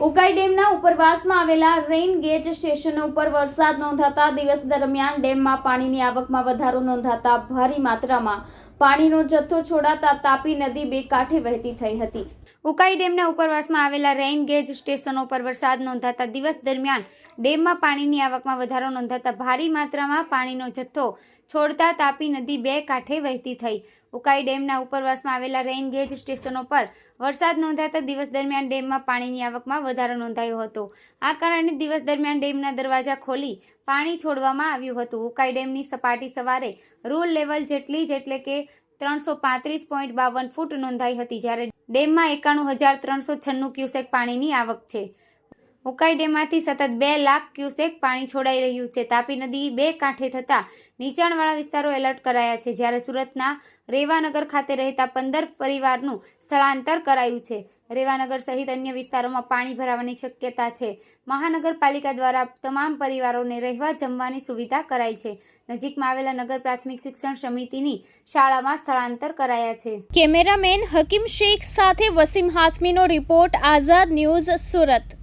ઉકાઈ ડેમના ઉપરવાસમાં આવેલા રેઇન ગેજ સ્ટેશનો ઉપર વરસાદ નોંધાતા દિવસ દરમિયાન ડેમમાં પાણીની આવકમાં વધારો નોંધાતા ભારી માત્રામાં પાણીનો જથ્થો છોડાતા તાપી નદી બે કાંઠે વહેતી થઈ હતી. ઉકાઈ ડેમના ઉપરવાસમાં આવેલા રેઇન ગેજ સ્ટેશનો પર વરસાદ નોંધાતા દિવસ દરમિયાન ડેમમાં પાણીની આવકમાં વધારો નોંધાતા ભારી માત્રામાં પાણીનો જથ્થો છોડતા તાપી નદી બે કાંઠે વહેતી થઈ. ઉકાઈ ડેમના ઉપરવાસમાં આવેલા રેઇન ગેજ સ્ટેશનો પર વરસાદ નોંધાતા દિવસ દરમિયાન ડેમમાં પાણીની આવકમાં વધારો નોંધાયો હતો. આ કારણે દિવસ દરમિયાન ડેમના દરવાજા ખોલી પાણી છોડવામાં આવ્યું હતું. ઉકાઈ ડેમની સપાટી સવારે રૂલ લેવલ જેટલી જ એટલે કે ત્રણસો પાંત્રીસ પોઈન્ટ બાવન ફૂટ નોંધાઈ હતી, જ્યારે ડેમમાં એકાણું હજાર ત્રણસો છન્નું ક્યુસેક પાણીની આવક છે. ઉકાઈ ડેમમાંથી સતત બે લાખ ક્યુસેક પાણી છોડાઈ રહ્યું છે. તાપી નદી બે કાંઠે થતાં નીચાણવાળા વિસ્તારો એલર્ટ કરાયા છે. જ્યારે સુરતના રેવાનગર ખાતે રહેતા પંદર પરિવારનું સ્થળાંતર કરાયું છે. રેવાનગર સહિત અન્ય વિસ્તારોમાં પાણી ભરાવાની શક્યતા છે. મહાનગરપાલિકા દ્વારા તમામ પરિવારોને રહેવા જમવાની સુવિધા કરાઈ છે. નજીકમાં આવેલા નગર પ્રાથમિક શિક્ષણ સમિતિની શાળામાં સ્થળાંતર કરાયા છે. કેમેરામેન હકીમ શેખ સાથે વસીમ હાસમીનો રિપોર્ટ, આઝાદ ન્યૂઝ સુરત.